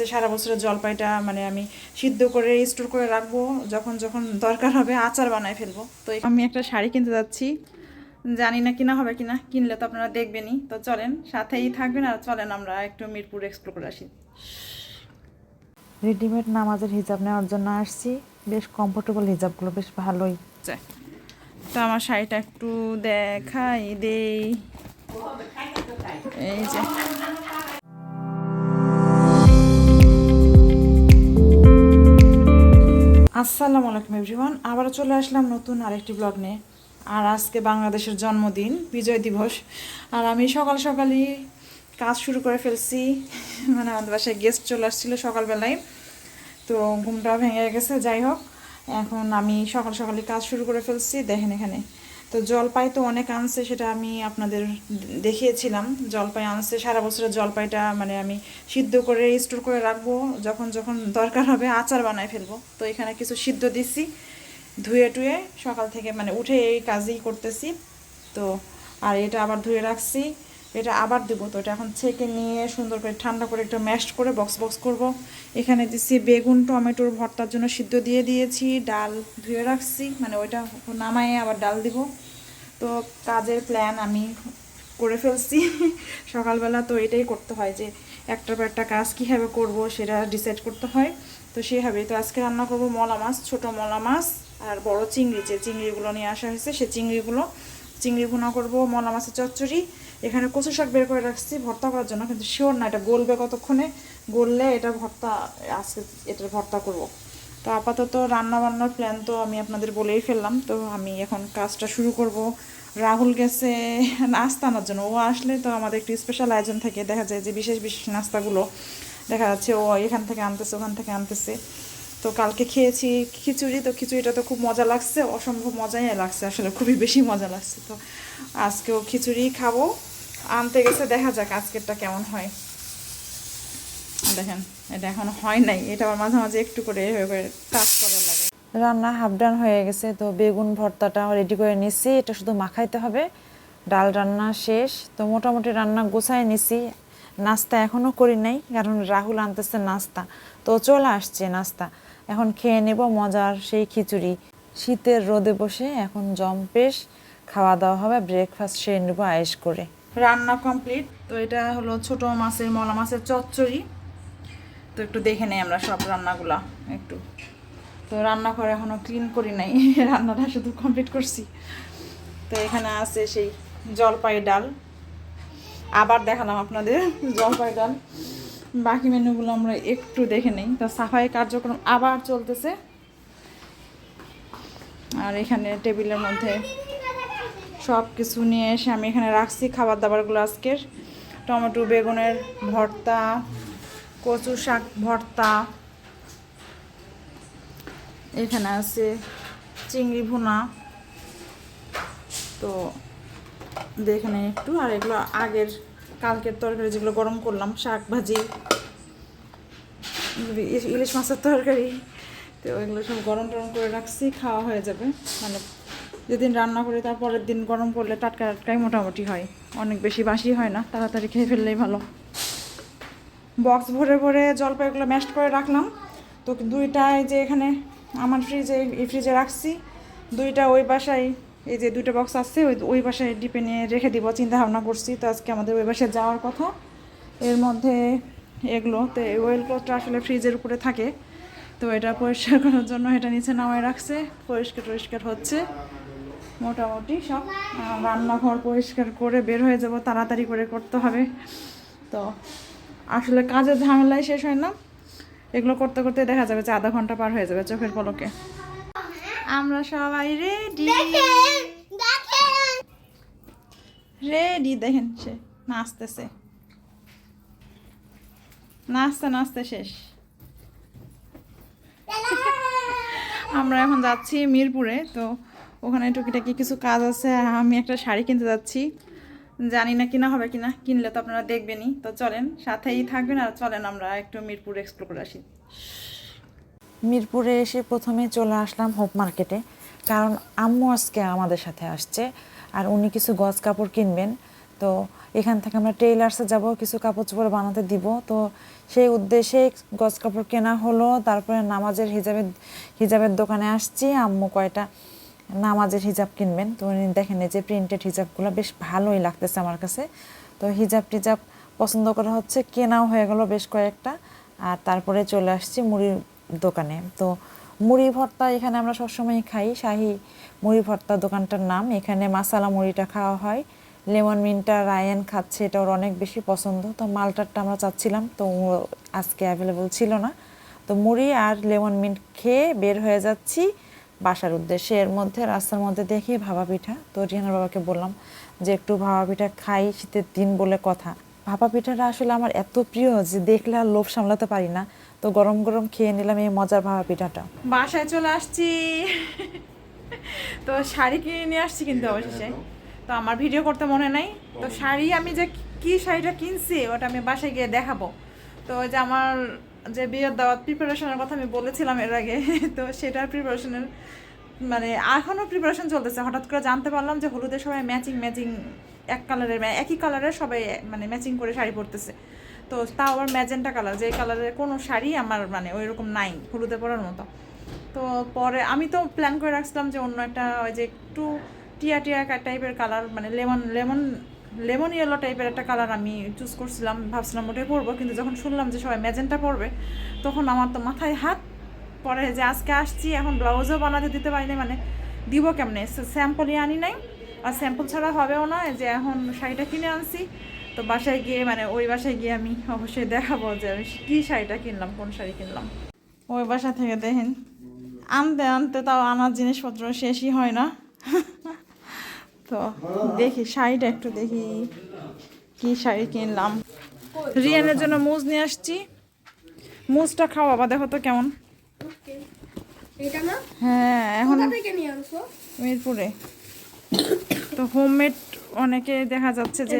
আনছে সারা বছরের জলপাইটা মানে আমি সিদ্ধ করে স্টোর করে রাখব যখন যখন দরকার হবে আচার বানায় ফেলব। তো আমি একটা শাড়ি কিনতে যাচ্ছি। জানি না কিনা হবে কিনা কিনলে তো আপনারা দেখবেনই। তো চলেন সাথেই থাকবেন আর চলেন আমরা একটু মিরপুর এক্সপ্লোর করে আসি। রেডিমেড নামাজের হিজাব নেওয়ার জন্য আসছি। বেশ কমফোর্টেবল হিজাবগুলো বেশ ভালোই। যায়। তো আমার শাড়িটা একটু দেখাই দেই। এই যে আসসালামু আলাইকুম এভরিওয়ান আবারও চলে আসলাম নতুন আরেকটি ব্লগ নিয়ে। আর আজকে বাংলাদেশের জন্মদিন, বিজয় দিবস। আর আমি সকাল সকালই কাজ শুরু করে ফেলছি। মানে আমাদের বাসায় গেস্ট চলে আসছিল সকালবেলায়। তো ঘুমটা ভেঙে গেছে, যাই হোক। এখন আমি সকাল সকালই কাজ শুরু করে ফেলছি, দেখেন এখানে। তো জলপাই তো অনেক আনছে, সেটা আমি আপনাদের দেখিয়েছিলাম। জলপাই আনছে, সারা বছরের জলপাইটা মানে আমি সিদ্ধ করে স্টোর করে রাখব, যখন যখন দরকার হবে আচার বানায় ফেলব। তো এখানে কিছু সিদ্ধ দিচ্ছি ধুয়ে টুয়ে সকাল থেকে মানে উঠে এই কাজই করতেছি। তো আর এটা আবার ধুয়ে রাখছি। এটা আবার দেবো। তো এটা এখন ছেঁকে নিয়ে সুন্দর করে ঠান্ডা করে একটু ম্যাশ করে বক্স বক্স করব। এখানে দিচ্ছি বেগুন, টমেটোর ভর্তার জন্য সিদ্ধ দিয়ে দিয়েছি। ডাল ধুয়ে রাখছি মানে ওইটা নামায়ে আবার ডাল দিব। তো কাজের প্ল্যান আমি করে ফেলছি। সকালবেলা তো এটাই করতে হয় যে একটার পর একটা কাজ কীভাবে করব সেটা ডিসাইড করতে হয়। তো সেভাবেই তো আজকে রান্না করব মলা মাছ, ছোটো মলা মাছ আর বড় চিংড়ি। যে চিংড়িগুলো নিয়ে আসা হয়েছে, সে চিংড়িগুলো চিংড়ি ভুনা করব মলা মাছের চচ্চড়ি। এখানে কচু শাক বের করে রাখছি ভর্তা করার জন্য, কিন্তু শিওর না, এটা গলবে কতক্ষণে? গললে এটা ভর্তা, আজকে এটার ভর্তা করব। তো আপাতত রান্না বান্নার প্ল্যান তো আমি আপনাদের বলেই ফেললাম, তো আমি এখন কাজটা শুরু করব। রাহুল গেছে নাস্তা আনার জন্য, ও আসলে তো আমাদের একটু স্পেশাল আয়োজন থাকে, দেখা যায় যে বিশেষ বিশেষ নাস্তাগুলো, দেখা যাচ্ছে ও এখান থেকে আনতেছে, ওখান থেকে আনতেছে। তো কালকে খেয়েছি খিচুড়ি, তো খিচুড়িটা তো খুব মজা লাগছে, অসম্ভব মজাই লাগছে, আসলে খুবই বেশি মজা লাগছে। তো আজকেও খিচুড়ি খাব। আনতে গেছে, দেখা যাক আজকেরটা কেমন হয়। দেখেন, এটা এখন হয় নাই, এটা আবার মাঝে মাঝে একটু করে এভাবে টাচ করা লাগে। রান্না হাফ ডান হয়ে গেছে, তো বেগুন ভর্তাটা রেডি করে নিচ্ছি, এটা শুধু মাখাইতে হবে। ডাল রান্না শেষ, তো মোটামুটি রান্না গোছায় নিছি নাস্তা এখনও করি নাই, কারণ রাহুল আনতেছে নাস্তা। তো চলে আসছে নাস্তা। এখন খেয়ে নেব মজার সেই খিচুড়ি। শীতের রোদে বসে এখন জম্পেশ খাওয়া দাওয়া হবে ব্রেকফাস্ট সেরে নেব আয়েস করে। রান্না কমপ্লিট তো এটা হলো ছোট মাছের, মলা মাছের চচ্চড়ি। তো একটু দেখে নেই আমরা সব রান্নাগুলা একটু। তো রান্নাঘর এখনও ক্লিন করি নাই, রান্নাটা শুধু কমপ্লিট করছি। তো এখানে আছে সেই জলপাই ডাল। আবার দেখালাম আপনাদের জলপাই বাকি মেনুগুলো আমরা একটু দেখে নেই। তো সাফাই কার্যক্রম আবার চলতেছে। আর এখানে টেবিলের মধ্যে সব কিছু নিয়ে এসে আমি এখানে রাখছি খাবার দাবারগুলো আজকের। টমেটো, বেগুনের ভর্তা, কচু শাক ভর্তা। এখানে আছে চিংড়ি ভুনা। তো দেখে নেই একটু, আর এগুলো আগের কালকের তরকারি যেগুলো গরম করলাম শাক ভাজি ইলিশ- মাছের তরকারি, তো ওইগুলো সব গরম টরম করে রাখছি, খাওয়া হয়ে যাবে। মানে যেদিন রান্না করি তারপরের দিন গরম করলে টাটকা টাটকাই মোটামুটি হয়। অনেক বেশি বাসি হয় না, তাড়াতাড়ি খেয়ে ফেললেই ভালো। বক্স ভরে ভরে জলপাইগুলো ম্যাশ করে রাখলাম। তো দুইটায় যে এখানে আমার ফ্রিজে এই ফ্রিজে রাখছি। দুইটা ওই বাসায় এই যে দুটো বক্স আছে, ওই ওই বাসায় ডিপে নিয়ে রেখে দিব চিন্তা ভাবনা করছি। তো আজকে আমাদের ওই বাসায় যাওয়ার কথা। এর মধ্যে এগুলো, তো এই ওয়েল ক্লথটা আসলে ফ্রিজের উপরে থাকে। তো এটা পরিষ্কার করার জন্য এটা নিচে নামায় রাখছে। পরিষ্কার টরিষ্কার হচ্ছে। মোটামুটি সব রান্নাঘর পরিষ্কার করে বের হয়ে যাব, তাড়াতাড়ি করে করতে হবে। তো আসলে কাজের ঝামেলায় শেষ হয় না। এগুলো করতে করতে দেখা যাবে যে আধা ঘণ্টা পার হয়ে যাবে চোখের পলকে। আমরা সবাই রেডি রেডি দেখেন। সে নাচতেছে। নাচতে নাচতে শেষ। আমরা এখন যাচ্ছি মিরপুরে তো ওখানে টুকিটাকি কিছু কাজ আছে আমি একটা শাড়ি কিনতে যাচ্ছি। জানি না কিনা হবে কিনা কিনলে তো আপনারা দেখবেনই। তো চলেন সাথেই থাকবেন আর চলেন আমরা একটু মিরপুর এক্সপ্লোর করে আসি। মিরপুরে এসে প্রথমে চলে আসলাম হোপ মার্কেটে কারণ আম্মু আজকে আমাদের সাথে আসছে, আর উনি কিছু গজ কাপড় কিনবেন। তো এখান থেকে আমরা টেইলার্সে যাব, কিছু কাপড় চোপড় বানাতে দিব। তো সেই উদ্দেশ্যে গজ কাপড় কেনা হলো, তারপরে নামাজের হিজাবের হিজাবের দোকানে আসছি। আম্মু কয়টা নামাজের হিজাব কিনবেন। তো উনি দেখেন যে প্রিন্টেড হিজাবগুলো বেশ ভালোই লাগতেছে আমার কাছে। তো হিজাব টিজাব পছন্দ করা হচ্ছে, কেনাও হয়ে গেল বেশ কয়েকটা। আর তারপরে চলে আসছি মুড়ির দোকানে। তো মুড়ি ভর্তা এখানে আমরা সবসময় খাই। শাহি মুড়ি ভর্তা দোকানটার নাম। এখানে মাসালা মুড়িটা খাওয়া হয়। লেমন মিনটা রায়ান খাচ্ছে, এটা ওর অনেক বেশি পছন্দ। তো মালটারটা আমরা চাচ্ছিলাম, তো আজকে অ্যাভেলেবল ছিল না। তো মুড়ি আর লেমন মিন্ট খেয়ে বের হয়ে যাচ্ছি বাসার উদ্দেশ্যে। এর মধ্যে, রাস্তার মধ্যে দেখি ভাপা পিঠা। তো রিহানার বাবাকে বললাম যে, একটু ভাপা পিঠা খাই, শীতের দিন বলে কথা। ভাপা পিঠাটা আসলে আমার এত প্রিয় যে, দেখলে আর লোভ সামলাতে পারি না। তো গরম গরম খেয়ে নিলাম এই মজার ভাপা পিঠাটা। বাসায় চলে আসছি। তো শাড়ি কিনে নিয়ে আসছি কিন্তু অবশেষে। তো আমার ভিডিও করতে মনে নাই। তো শাড়ি আমি যে কি শাড়িটা কিনছি ওটা আমি বাসায় গিয়ে দেখাবো। তো ওই যে আমার যে বিয়ের দাওয়াত প্রিপারেশনের কথা আমি বলেছিলাম এর আগে তো সেটার প্রিপারেশনের মানে এখনও প্রিপারেশন চলতেছে। হঠাৎ করে জানতে পারলাম যে হলুদের সবাই ম্যাচিং ম্যাচিং এক কালারের একই কালারের সবাই মানে ম্যাচিং করে শাড়ি পরতেছে। তো তাও আবার ম্যাজেন্টা কালার, যে কালারের কোনো শাড়ি আমার মানে ওই রকম নাই, হলুদে পরার মতো। তো পরে আমি তো প্ল্যান করে রাখছিলাম যে অন্য একটা ওই যে একটু টিয়া টিয়া টাইপের কালার মানে লেমন লেমন লেমন ইয়েলো টাইপের একটা কালার আমি চুজ করছিলাম। ভাবছিলাম ওটাই পরবো, কিন্তু যখন শুনলাম যে সবাই ম্যাজেন্টা পরবে, তখন আমার তো মাথায় হাত পরে যে আজকে আসছি, এখন ব্লাউজও বানাতে দিতে পারিনি মানে দিব কেমনে? স্যাম্পলই আনি নাই। আর স্যাম্পল ছাড়া হবেও না যে এখন শাড়িটা কিনে আনছি তো বাসায় গিয়ে মানে ওই বাসায় গিয়ে আমি অবশ্যই দেখাবো যে আমি কী শাড়িটা কিনলাম কোন শাড়ি কিনলাম। ওই বাসা থেকে দেখেন আনতে আনতে তাও আনার জিনিসপত্র শেষই হয় না। তো দেখি শাড়িটা একটু দেখি কি শাড়ি কিনলাম। রিয়ানের জন্য মুজ নিয়ে আসছি। মুজটা খাওয়াবা দেখো তো কেমন। হ্যাঁ এখন মিরপুরে। তো হোমমেড অনেকে দেখা যাচ্ছে যে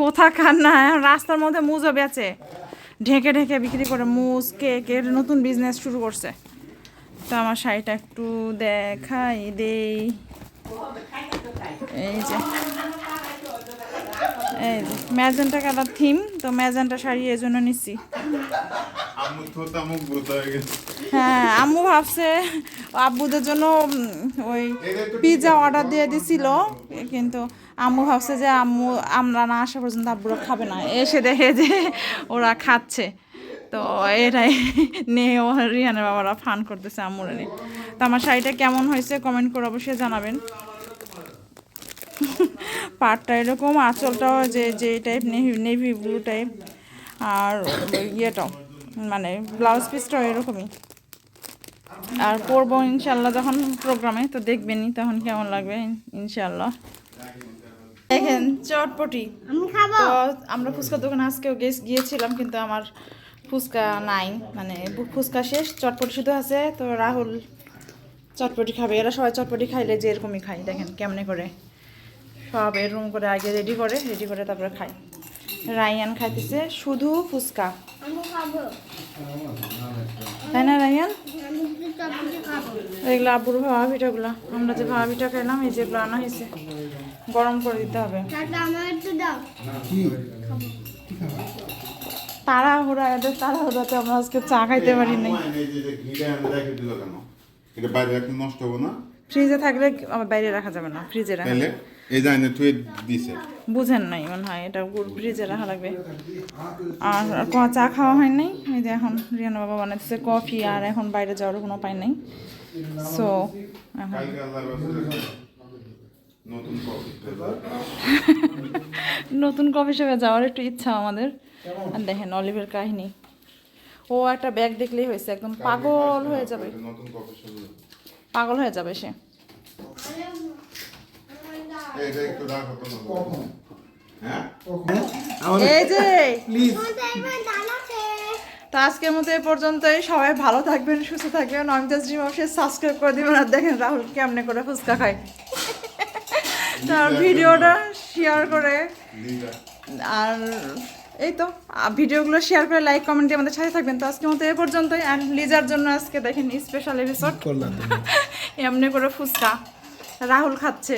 কোথাকার? না রাস্তার মধ্যে মুজও বেচে। ঢেকে ঢেকে বিক্রি করে মুজ কেক এর নতুন বিজনেস শুরু করছে। তো আমার শাড়িটা একটু দেখাই দেই। এই যে। এই ম্যাজেন্টা কালার থিম তো ম্যাজেন্টা শাড়ি এই জন্য নিচ্ছি। হয়ে হ্যাঁ আম্মু ভাবছে আব্বুদের জন্য ওই পিৎজা অর্ডার দিয়ে দিছিল। কিন্তু আম্মু ভাবছে যে আম্মু আমরা না আসা পর্যন্ত আব্বুরা খাবে না। এসে দেখে যে ওরা খাচ্ছে। তো এটাই নিয়ে ও রিহানের বাবারা ফান করতেছে আম্মুরা নিয়ে। তো আমার শাড়িটা কেমন হয়েছে কমেন্ট করে অবশ্যই জানাবেন। পাটটা এরকম আঁচলটাও যে যে type navy navy blue type আর ইয়েটাও মানে ব্লাউজ পিসটাও এরকমই। আর পরবো ইনশাল্লাহ যখন প্রোগ্রামে তো দেখবেনই তখন কেমন লাগবে ইনশাল্লাহ দেখেন চটপটি। তো আমরা ফুচকার দোকানে আজকেও গেস- গিয়েছিলাম কিন্তু আমার ফুচকা নাই মানে ফুচকা শেষ চটপটি শুধু আছে তো রাহুল চটপটি খাবে। এরা সবাই চটপটি খাইলে যে এরকমই খাই দেখেন কেমনে করে। সব এরকম করে আগে রেডি করে রেডি করে তারপরে খাই। রায়ান খাইতেছে শুধু ফুচকা। তাই না রায়ান? এগুলো আব্বুর ভাবা পিঠাগুলো। আমরা যে ভাবা পিঠা খাইলাম এই যেগুলো আনা হয়েছে গরম করে দিতে হবে। তাড়াহুড়া এদের তাড়াহুড়াতে আমরা আজকে চা খাইতে পারি নাই। ফ্রিজে থাকলে বাইরে রাখা যাবে না ফ্রিজে রাখা এই জানে তুই দিছে। বুঝেন নাই মনে হয় এটা গুড় ফ্রিজে রাখা লাগবে। আর চা খাওয়া হয় নাই? এই যে এখন রিয়ানা বাবা বানাইতেছে কফি আর এখন বাইরে যাওয়ার কোনো উপায় নেই। সো নতুন কফি শপে যাওয়ার একটু ইচ্ছা আমাদের। আর দেখেন অলিভের কাহিনী। ও একটা ব্যাগ দেখলেই হয়েছে একদম পাগল হয়ে যাবে। পাগল হয়ে যাবে সে। এটা একটু রাখো তো না হ্যাঁ? এই যে। তো আজকের মতো এ পর্যন্তই। সবাই ভালো থাকবেন সুস্থ থাকবেন। অমিতাজ অবশ্যই সাবস্ক্রাইব করে দিবেন আর দেখেন রাহুল কেমনে করে ফুচকা খায়। তার ভিডিওটা শেয়ার করে। আর এই তো ভিডিওগুলো শেয়ার করে লাইক কমেন্ট দিয়ে আমাদের সাথে থাকবেন। তো আজকের মতো এ পর্যন্তই। আর লিজার জন্য আজকে দেখেন স্পেশাল এপিসোড এমনি করে ফুচকা। রাহুল খাচ্ছে।